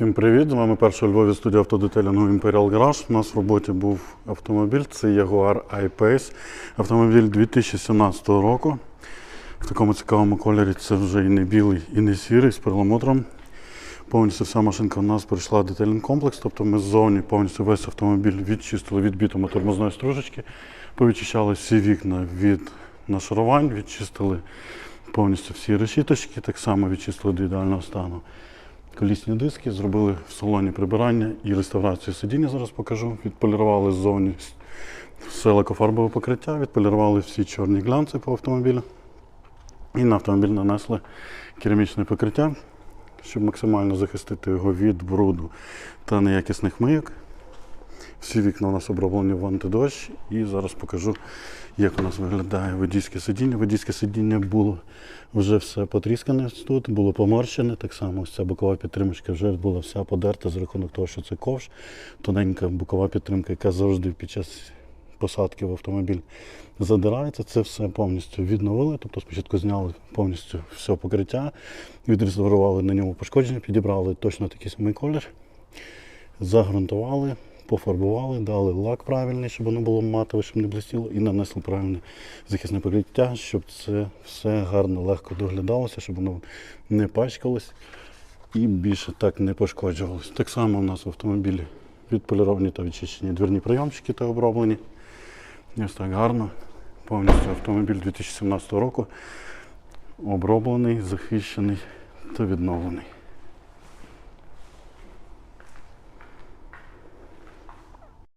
Всім привіт! З вами перша Львові студія автодетелінгу Imperial Garage. У нас в роботі був автомобіль, це Jaguar I-Pace. Автомобіль 2017 року. В такому цікавому кольорі це вже і не білий, і не сірий з перламутром. Повністю вся машинка у нас пройшла детелінг комплекс, тобто ми ззовні повністю весь автомобіль відчистили від бітумо-тормозної стружечки, повідчищали всі вікна від нашарувань, відчистили повністю всі решіточки, так само відчистили до ідеального стану колісні диски, зробили в салоні прибирання і реставрацію сидіння. Зараз покажу. Відполірували ззовні все лакофарбове покриття, відполірували всі чорні глянці по автомобілю. І на автомобіль нанесли керамічне покриття, щоб максимально захистити його від бруду та неякісних мийок. Всі вікна у нас оброблені в антидощ. І зараз покажу, як у нас виглядає водійське сидіння. Водійське сидіння було вже все потріскане тут, було поморщене. Так само ось ця бокова підтримочка вже була вся подерта з рахунок того, що це ковш. Тоненька бокова підтримка, яка завжди під час посадки в автомобіль задирається. Це все повністю відновили. Тобто спочатку зняли повністю все покриття, відреставрували на ньому пошкодження, підібрали точно такий самий колір, загрунтували, пофарбували, дали лак правильний, щоб воно було матове, щоб не блистіло, і нанесли правильне захисне покриття, щоб це все гарно, легко доглядалося, щоб воно не пачкалось і більше так не пошкоджувалось. Так само у нас в автомобілі відполіровані та відчищені дверні прийомчики та оброблені. Ось так гарно. Повністю автомобіль 2017 року оброблений, захищений та відновлений.